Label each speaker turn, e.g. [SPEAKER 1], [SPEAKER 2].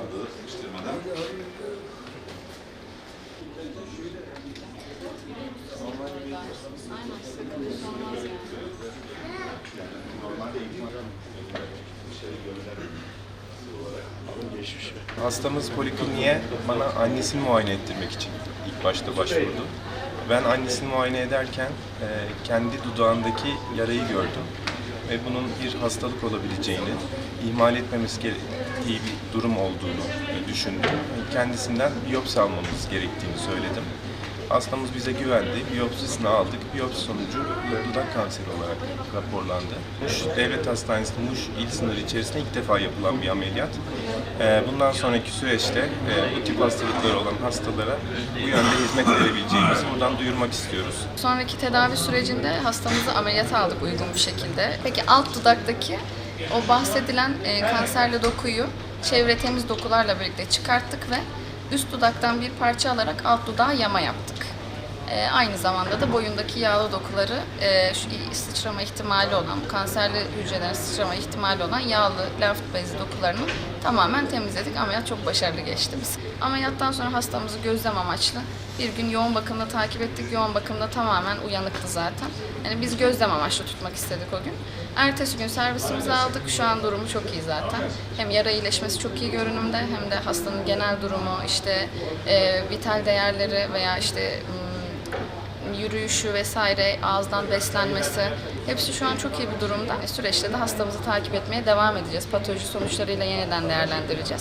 [SPEAKER 1] Adı sıkıştırmadan.
[SPEAKER 2] Hastamız polikliniğe bana annesini muayene ettirmek için ilk başta başvurdu. Ben annesini muayene ederken e, kendi dudağındaki yarayı gördüm ve bunun bir hastalık olabileceğini, ihmal etmemiz gerektiği bir durum olduğunu düşündüm. Kendisinden biyopsi almamız gerektiğini söyledim. Hastamız bize güvendi, biyopsisini aldık. Biyopsi sonucu dudak kanseri olarak raporlandı. Muş Devlet Hastanesi Muş il sınırı içerisinde ilk defa yapılan bir ameliyat. E, Bundan sonraki süreçte e, bu tip hastalıkları olan hastalara bu yönde hizmet verebileceğimizi buradan duyurmak istiyoruz.
[SPEAKER 3] Sonraki tedavi sürecinde hastamızı ameliyata aldık uygun bir şekilde. Peki alt dudaktaki o bahsedilen e, kanserli dokuyu çevre temiz dokularla birlikte çıkarttık ve üst dudaktan bir parça alarak alt dudağa yama yaptık. E, aynı zamanda da boyundaki yağlı dokuları e, şu sıçrama ihtimali olan, bu kanserli hücrelerin sıçrama ihtimali olan yağlı lenf bezi dokularını tamamen temizledik. Ameliyat çok başarılı geçti biz. Ameliyattan sonra hastamızı gözlem amaçlı bir gün yoğun bakımda takip ettik. Yoğun bakımda tamamen uyanıktı zaten. Yani biz gözlem amaçlı tutmak istedik o gün. Ertesi gün servisimizi aldık. Şu an durumu çok iyi zaten. Hem yara iyileşmesi çok iyi görünümde hem de hastanın genel durumu, işte e, vital değerleri veya işte yürüyüşü vesaire, ağızdan beslenmesi hepsi şu an çok iyi bir durumda. E, Süreçte de hastamızı takip etmeye devam edeceğiz. Patoloji sonuçlarıyla yeniden değerlendireceğiz.